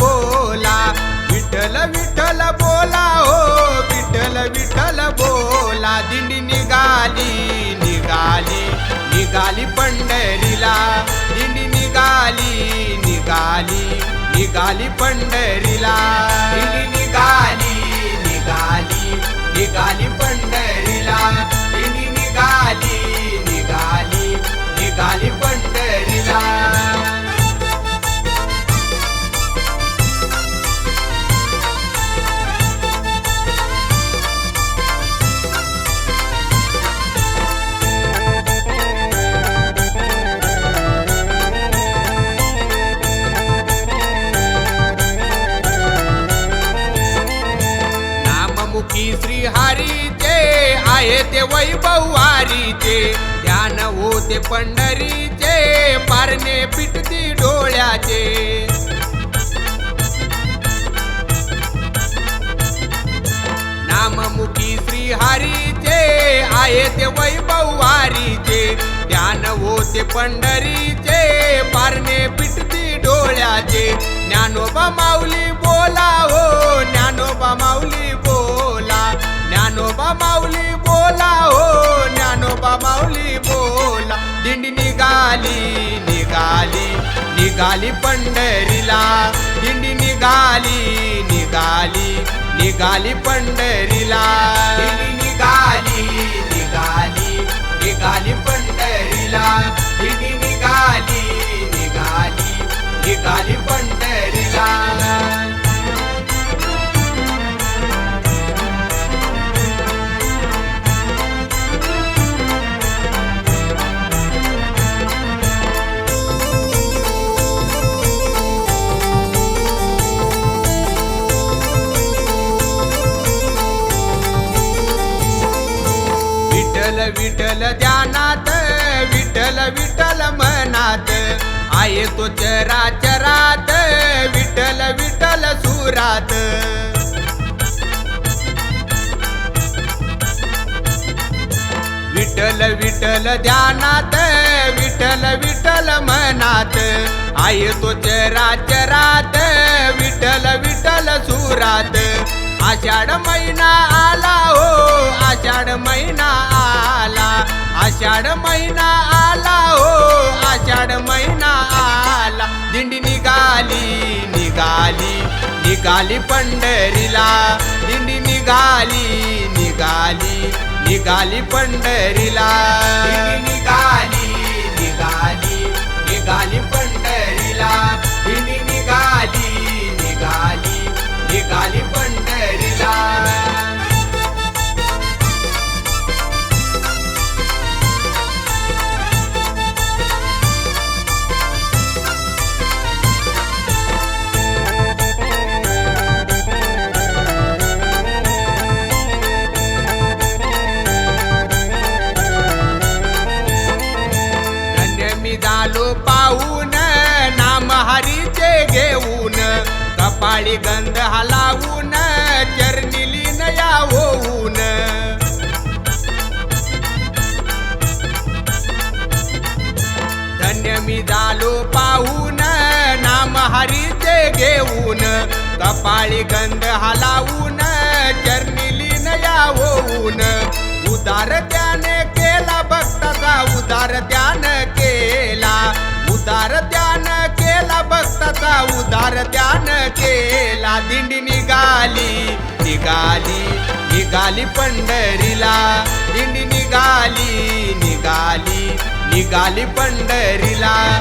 बोला. विठ्ठल विठ्ठल बोला हो. विठ्ठल विठ्ठल बोला. दिंडी निघाली निघाली निघाली पंढरीला. दिंडी निघाली निघाली निघाली पंढरीला. दिंडी निघाली. की श्री हरीचे आहे ते वैभव वारीचे ध्यान होते पंढरीचे पारणे पिटती डोळ्याचे. नाममुखी श्री हरीचे आहे ते वैभव वारीचे ध्यान होते पंढरीचे पारणे पिटती डोळ्याचे. ज्ञानोबा माऊली बाबा माऊली बोला. दिंडी निघाली निघाली निघाली पंढरीला. दिंडी निघाली निघाली निघाली पंढरीला. दिंडी निघाली निघाली निघाली पंढरीला. दिंडी निघाली निघाली निघाली विठ्ठल विठ्ठल ध्यानात विठल विठल मनात. आहे तो चराचरात विठ्ठल विठल सुरात. विठ्ठल विठ्ठल ध्यानात विठ्ठल विठ्ठल मनात. आहे तो चराचरात विठ्ठल विठ्ठल सुरात. आषाढ महिना आला हो आषाढ महिना आला. आषाढ महिना आला हो आषाढ महिना आला. दिंडी निघाली निघाली निघाली पंढरीला. दिंडी निघाली निघाली निघाली पंढरीला. निघाली निघाली निघाली काळी गंध हलावून चरणिली नया होऊन धन्य मी झालो पाहून नाम हरीचे घेऊन. कपाळी गंध हलावून चरणिली नया होऊन उदार त्याने केला भक्ताचा उदार त्या भक्ताचा उदार ध्यान केला. दिंडी निघाली निघाली निघाली पंढरीला. दिंडी निघाली निघाली निघाली पंढरीला.